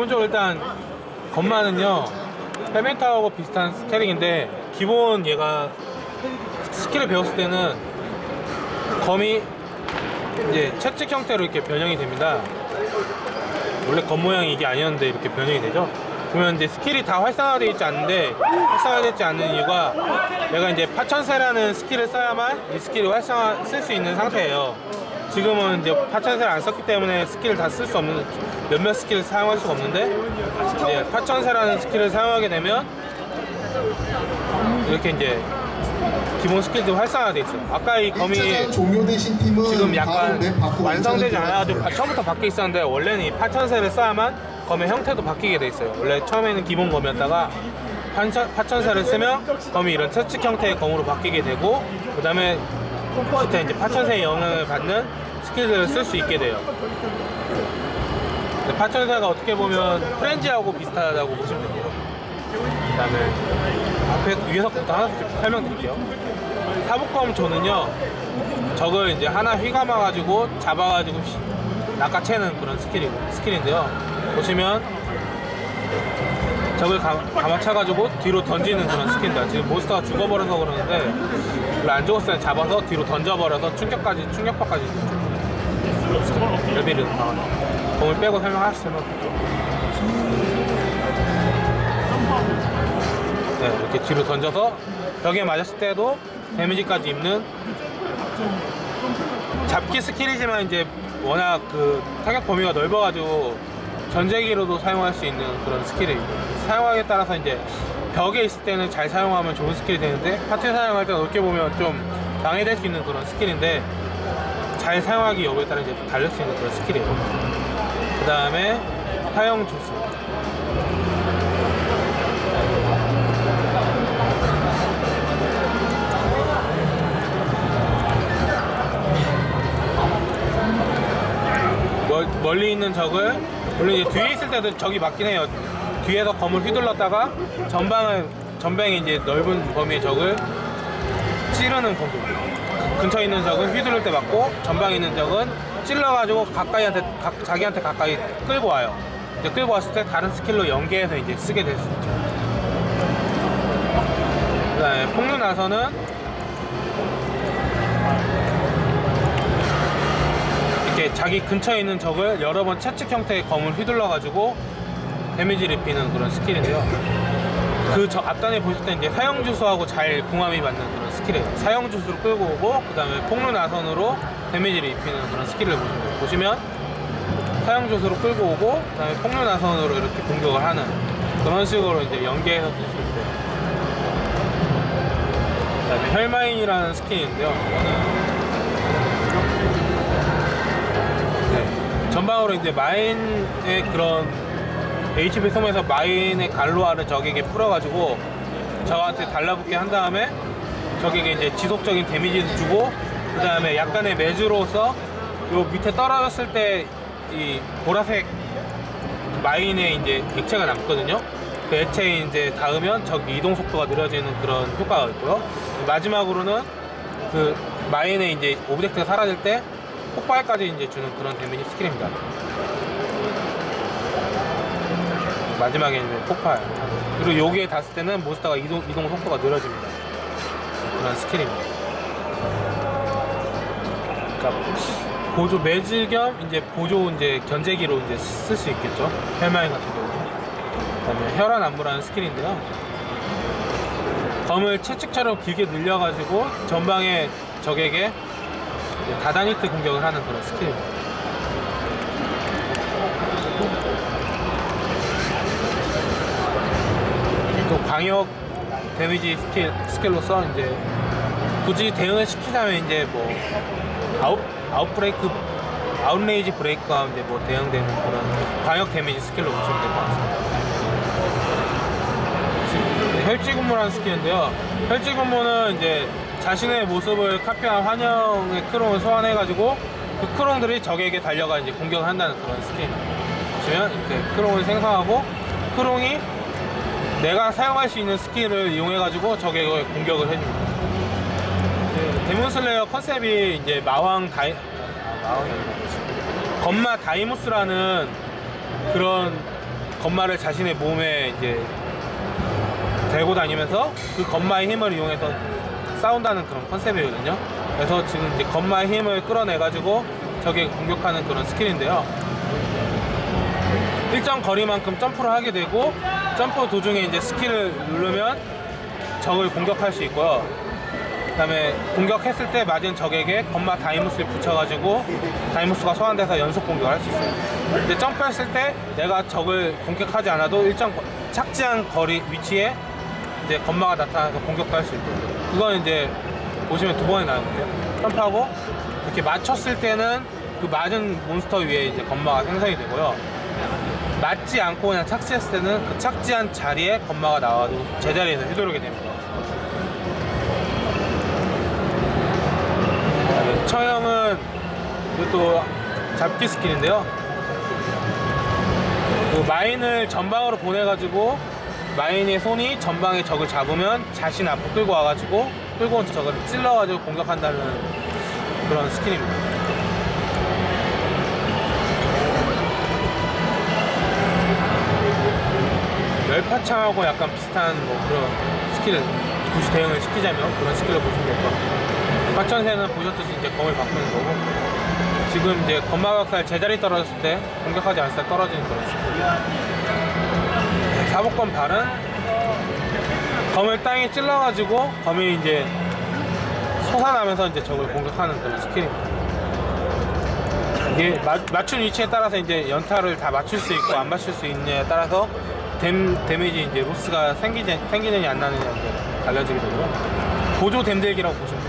기본적으로 일단 건마는요 헬멧하고 비슷한 스케링인데 기본 얘가 스킬을 배웠을 때는 검이 이제 채찍 형태로 이렇게 변형이 됩니다. 원래 검 모양이 이게 아니었는데 이렇게 변형이 되죠. 그러면 이제 스킬이 다 활성화되어 있지 않는데 활성화되지 않는 이유가 내가 이제 파천세라는 스킬을 써야만 이 스킬을 활성화 쓸 수 있는 상태예요 지금은 이제 파천세를 안 썼기 때문에 스킬을 다 쓸 수 없는 몇몇 스킬을 사용할 수가 없는데 이제 파천세라는 스킬을 사용하게 되면 이렇게 이제 기본 스킬도 활성화돼 있어요 아까 이 검이 지금 약간 바꾸고 완성되지 않아가지고 들어가세요. 처음부터 바뀌어 있었는데 원래는 이 파천세를 써야만 검의 형태도 바뀌게 돼 있어요. 원래 처음에는 기본 검이었다가 파천, 파천세를 쓰면 검이 이런 채찍 형태의 검으로 바뀌게 되고 그 다음에 기타 이제 파천세의 영향을 받는 스킬들을 쓸 수 있게 돼요. 파천세가 어떻게 보면 프렌지하고 비슷하다고 보시면 됩니다. 그 다음에 앞에 위에서부터 하나씩 설명드릴게요. 사복검 조는요 적을 이제 하나 휘감아가지고 잡아가지고 휘- 낚아채는 그런 스킬이고 스킬인데요. 보시면 적을 가, 감아차가지고 뒤로 던지는 그런 스킬입니다. 지금 몬스터가 죽어버려서 그러는데 안 죽었을 때 잡아서 뒤로 던져버려서 충격까지 충격파까지 레벨이 강하다. 공을 빼고 설명하시면 네, 이렇게 뒤로 던져서 벽에 맞았을 때도 데미지까지 입는 잡기 스킬이지만 이제 워낙 그 타격 범위가 넓어가지고 전재기로도 사용할 수 있는 그런 스킬이에요. 사용하기에 따라서 이제 벽에 있을 때는 잘 사용하면 좋은 스킬이 되는데 파티 사용할 때 어떻게 보면 좀 방해될 수 있는 그런 스킬인데 잘 사용하기 여부에 따라 이제 달릴 수 있는 그런 스킬이에요. 그 다음에 사용 조수. 멀, 멀리 있는 적을 물론 이제 뒤에 있을 때도 적이 맞긴 해요. 뒤에서 검을 휘둘렀다가 전방을 전방에 이제 넓은 범위의 적을 찌르는 공격. 근처에 있는 적은 휘두를 때 맞고 전방에 있는 적은 찔러가지고 가까이한테 가- 자기한테 가까이 끌고 와요. 이제 끌고 왔을 때 다른 스킬로 연계해서 이제 쓰게 있죠. 그다음에 폭류 나서는 자기 근처에 있는 적을 여러 번 채찍 형태의 검을 휘둘러 가지고 데미지를 입히는 그런 스킬인데요. 그 저 앞단에 보실 때 이제 사형 주수하고 잘 궁합이 맞는 그런 스킬이에요. 사형 주수로 끌고 오고 그 다음에 폭로 나선으로 데미지를 입히는 그런 스킬을 보시면. 보시면 사형 주수로 끌고 오고 그 다음에 폭로 나선으로 이렇게 공격을 하는 그런 식으로 이제 연계해서 쓸수 있어요. 그 다음에 혈마인이라는 스킬인데요. 네. 전방으로 이제 마인의 그런 HP 소모에서 마인의 갈로아를 적에게 풀어가지고 저한테 달라붙게 한 다음에 적에게 이제 지속적인 데미지를 주고 그 다음에 약간의 매주로서 요 밑에 떨어졌을 때 이 보라색 마인에 이제 액체가 남거든요. 그 액체에 이제 닿으면 적 이동 속도가 느려지는 그런 효과가 있고요. 마지막으로는 그 마인에 이제 오브젝트가 사라질 때 폭발까지 이제 주는 그런 데미지 스킬입니다. 마지막에 이제 폭발. 그리고 여기에 닿았을 때는 몬스터가 이동, 이동 속도가 느려집니다. 그런 스킬입니다. 그러니까 보조 매질 겸 이제 보조 이제 견제기로 이제 쓸 수 있겠죠. 헬마인 같은 경우. 그다음에 혈안 안무라는 스킬인데요. 검을 채찍처럼 길게 늘려가지고 전방에 적에게 다단 히트 공격을 하는 그런 스킬입니다. 또 광역 데미지 스킬, 스킬로서 이제 굳이 대응을 시키자면 이제 뭐 아웃 아웃 브레이크 아웃레이지 브레이크와 이제 뭐 대응되는 그런 광역 데미지 스킬로 보시면 될 것 같습니다. 네, 혈지군무라는 스킬인데요. 혈지군무는 이제 자신의 모습을 카피한 환영의 크롱을 소환해가지고 그 크롱들이 적에게 달려가 이제 공격을 한다는 그런 스킬입니다. 보시면 이렇게 크롱을 생성하고 크롱이 내가 사용할 수 있는 스킬을 이용해가지고 적에게 공격을 해줍니다. 그 데몬슬레이어 컨셉이 이제 마왕 다이 아, 마왕이 아니라? 건마 다이무스라는 그런 건마를 자신의 몸에 이제 대고 다니면서 그 건마의 힘을 이용해서 싸운다는 그런 컨셉이거든요. 그래서 지금 이제 건마의 힘을 끌어내 가지고 적에 공격하는 그런 스킬인데요. 일정 거리만큼 점프를 하게 되고 점프 도중에 이제 스킬을 누르면 적을 공격할 수 있고요. 그 다음에 공격했을 때 맞은 적에게 건마 다이무스를 붙여가지고 다이무스가 소환돼서 연속 공격을 할 수 있어요. 근데 점프했을 때 내가 적을 공격하지 않아도 일정 거- 착지한 거리 위치에 이제 건마가 나타나서 공격도 할 수 있고 그건 이제 보시면 두 번에 나오는데요. 점프하고 이렇게 맞췄을 때는 그 맞은 몬스터 위에 이제 건마가 생성이 되고요. 맞지 않고 그냥 착지했을 때는 그 착지한 자리에 건마가 나와도 제자리에서 휘두르게 됩니다. 처형은 이것도 잡기 스킬인데요. 그 마인을 전방으로 보내가지고 마인의 손이 전방의 적을 잡으면 자신 앞으로 끌고 와가지고 끌고 온 적을 찔러가지고 공격한다는 그런 스킬입니다. 열파창하고 약간 비슷한 뭐 그런 스킬을 굳이 대응을 시키자면 그런 스킬을 보시면 될 것 같아요. 화천새는 보셨듯이 이제 검을 바꾸는 거고 지금 이제 건마각살 제자리 떨어졌을 때 공격하지 않았을 때 떨어지는 그런 스킬. 네, 사복권 발은 검을 땅에 찔러가지고 검이 이제 솟아나면서 이제 적을 공격하는 그런 스킬입니다. 이게 마- 맞춘 위치에 따라서 이제 연타를 다 맞출 수 있고 안 맞출 수 있느냐에 따라서 댐, 데미지 이제 로스가 생기지, 생기느냐 안 나느냐 이제 달라지게 되고요. 보조 댐들기라고 보시면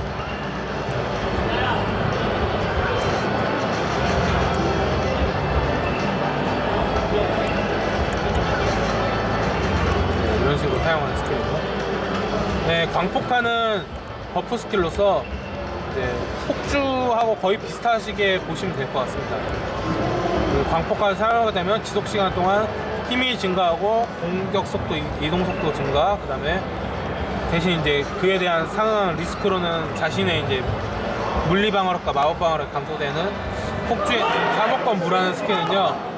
네, 광폭탄은 버프 스킬로서 이제 폭주하고 거의 비슷하시게 보시면 될 것 같습니다. 그 광폭탄을 사용하게 되면 지속 시간 동안 힘이 증가하고 공격 속도, 이- 이동 속도 증가, 그 다음에 대신 이제 그에 대한 상응한 리스크로는 자신의 이제 물리 방어력과 마법 방어력 감소되는 폭주의 사법권 무라는 스킬은요.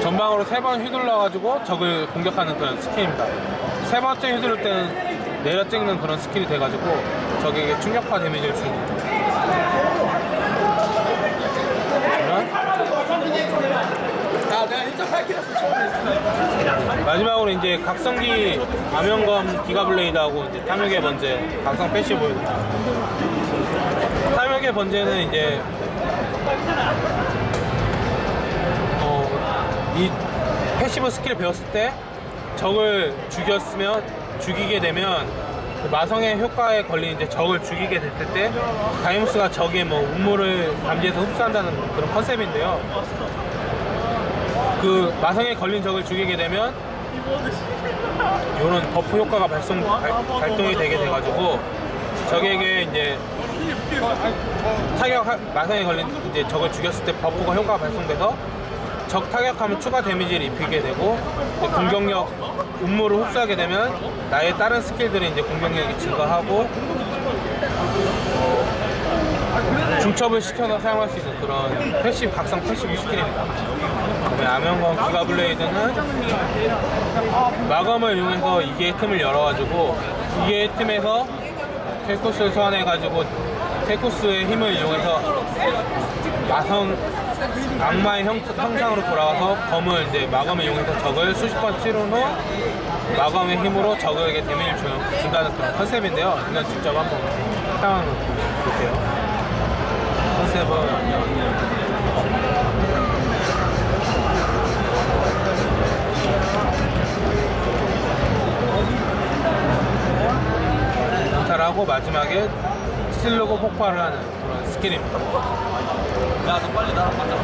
전방으로 세 번 휘둘러 가지고 적을 공격하는 그런 스킬입니다. 세 번째 휘두를 때는 내려 찍는 그런 스킬이 돼가지고 적에게 충격파 데미지를 주는 거예요. 아, 내가 1.8kg 처음에 마지막으로 이제 각성기 암연검 기가블레이드하고 이제 탐욕의 번제 각성 패시브 보여드립니다. 탐욕의 번제는 이제 어, 이 패시브 스킬 배웠을 때 적을 죽였으면 죽이게 되면 그 마성의 효과에 걸린 이제 적을 죽이게 됐을 때 다이무스가 적의 뭐 음모를 감지해서 흡수한다는 그런 컨셉인데요. 그 마성에 걸린 적을 죽이게 되면 이런 버프 효과가 발성, 발, 동이 되게 돼가지고 적에게 이제 타격 마성에 걸린 이제 적을 죽였을 때 버프가 효과가 발송돼서 적 타격하면 추가 데미지를 입히게 되고 공격력 음모를 흡수하게 되면 나의 다른 스킬들이 이제 공격력이 증가하고 중첩을 시켜서 사용할 수 있는 그런 패시브 각성 패시브 스킬입니다. 그다음에 암연검 기가 블레이드는 마검을 이용해서 이게 틈을 열어가지고 이게 틈에서 텔코스를 소환해가지고 텔코스의 힘을 이용해서 마성 악마의 형, 형상으로 돌아가서 검을 이제 마검을 이용해서 적을 수십 번 찌른 후 마검의 힘으로 적에게 데미지를 주- 준다는 그런 컨셉인데요. 이건 직접 한번 거 볼게요. 컨셉은 하고 마지막에 쓰려고 폭발을 하는 그런 스킬입니다. 야, 너 빨리 나랑 만나.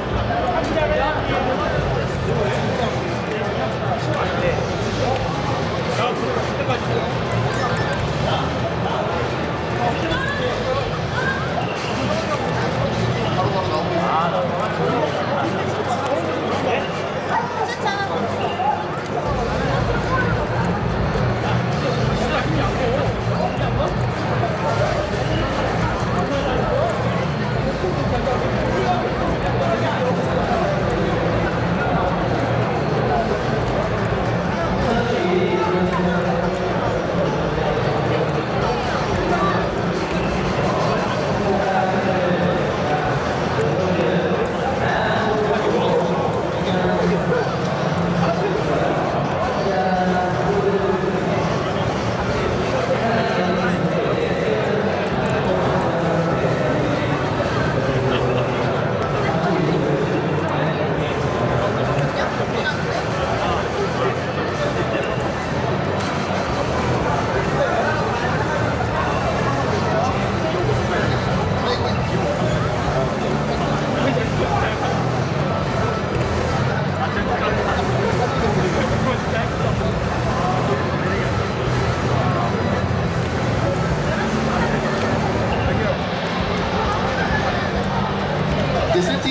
아, 나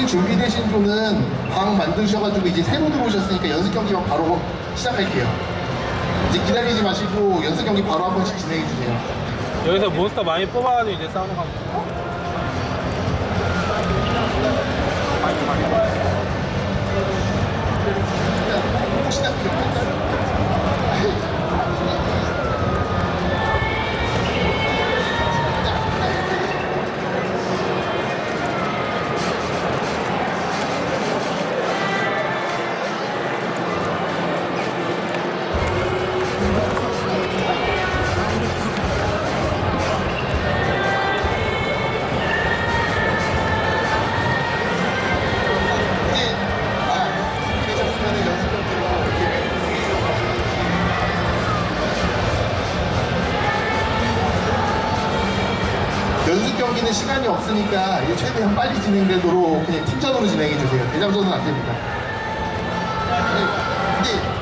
계신 분은 방 만드셔가지고 이제 새로 들어오셨으니까 연습 경기만 바로 시작할게요. 이제 기다리지 마시고 연습 경기 바로 한 번씩 진행해 주세요. 여기서 몬스터 많이 뽑아가지고 이제 싸우는 거 합니다. 일단 시작해요. 시간이 없으니까 이제 최대한 빨리 진행되도록 그냥 팀전으로 진행해 주세요. 대장전은 안 됩니다. 네, 근데